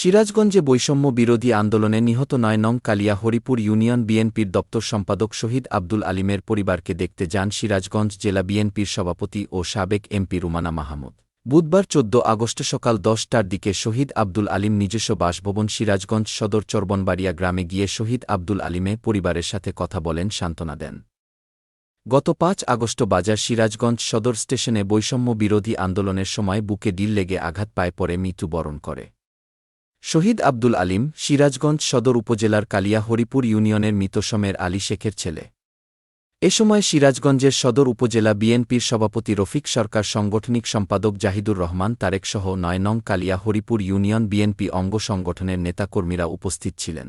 সিরাজগঞ্জে বৈষম্য বিরোধী আন্দোলনে নিহত নয় নং কালিয়া হরিপুর ইউনিয়ন বিএনপির দপ্তর সম্পাদক শহীদ আব্দুল আলিমের পরিবারকে দেখতে যান সিরাজগঞ্জ জেলা বিএনপির সভাপতি ও সাবেক এমপি রুমানা মাহমুদ। বুধবার চোদ্দ আগস্ট সকাল দশটার দিকে শহীদ আব্দুল আলিম নিজস্ব বাসভবন সিরাজগঞ্জ সদর চরবনবাড়িয়া গ্রামে গিয়ে শহীদ আব্দুল আলিমে পরিবারের সাথে কথা বলেন সান্ত্বনা দেন। গত পাঁচ আগস্ট বাজার সিরাজগঞ্জ সদর স্টেশনে বৈষম্য বিরোধী আন্দোলনের সময় বুকে ডিল লেগে আঘাত পায় পরে মৃত্যুবরণ করে। শহীদ আব্দুল আলিম সিরাজগঞ্জ সদর উপজেলার কালিয়া হরিপুর ইউনিয়নের মৃতসমের আলী শেখের ছেলে। এ সময় সিরাজগঞ্জের সদর উপজেলা বিএনপির সভাপতি রফিক সরকার সাংগঠনিক সম্পাদক জাহিদুর রহমান, তারেকসহ নয় নং কালিয়া হরিপুর ইউনিয়ন বিএনপি অঙ্গ সংগঠনের নেতাকর্মীরা উপস্থিত ছিলেন।